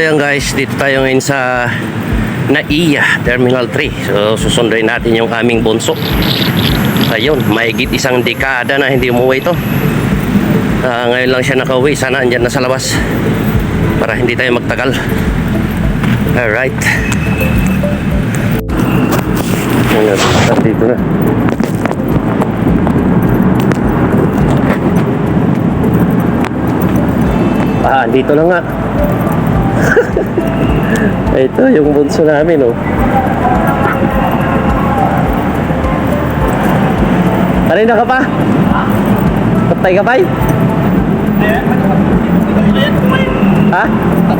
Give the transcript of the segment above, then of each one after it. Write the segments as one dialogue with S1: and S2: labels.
S1: yan guys, dito tayo ngayon sa NAIA Terminal 3. So susunduin natin yung aming bunso. Ayun, mahigit isang dekada na hindi umuwi ito. Ah, ngayon lang siya nakauwi. Sana andyan na sa labas. Para hindi tayo magtagal. Alright. Ayan, dito na. Ah, dito na nga. Ito, yung bunso namin, oh. Kanina ka pa? Patay ka pa? Ha?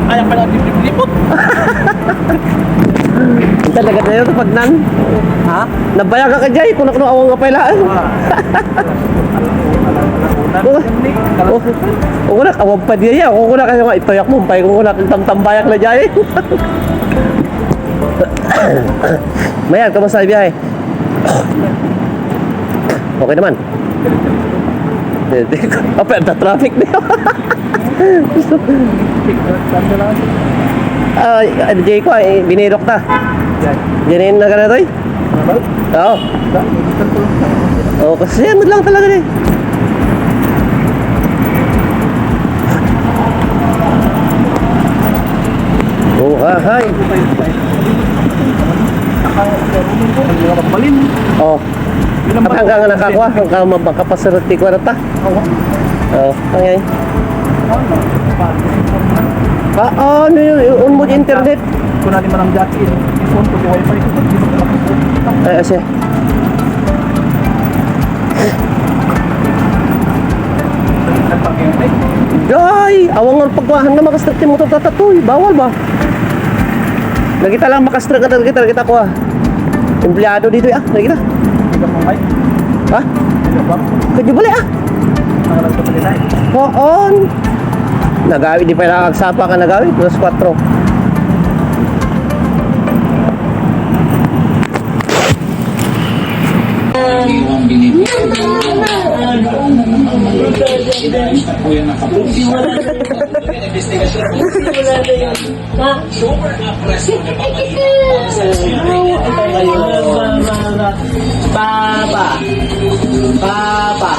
S2: Kaya pa natin lipot.
S1: Talaga na yun, pag nan.
S2: Ha?
S1: Nabaya ka ka dyan, kung nakuno awang ka pailaan. Oh, oh, kuna awang pa diya, kung kuna kasi nga itoyak mo, pay kung kuna tamtambayak na dyan. Mayan, kamusta ang biyahe? Okay naman. Apa, ada traffic niya. Ah, uh, Jay ko, eh, binirok ta. Diyan na ka na to eh. Oo. Oo, kasi ano lang talaga eh. Oh.
S2: Magbalin.
S1: Oh. Hanggang nga nakakuha, hanggang mapakapasarati ko na ta. Oh, okay. Pa, ano yun, on mo internet?
S2: Kung natin man ang dati, phone ko, wifi ko,
S1: Ay,
S2: nagpag-ente.
S1: Day, awang ang pagwahan na makastrate mo ito tatatoy. Bawal ba? Nagita lang makastrate ka kita, kita ko ah. Empleyado dito ah, nagita.
S2: Hindi ka pangay.
S1: Ha?
S2: Hindi ka ba?
S1: Kadyo bali ah.
S2: Nangalan ko sa nila.
S1: Hoon. Nagawi, di pa nakagsapa ka nagawi. Plus 4.
S2: Papa. Papa.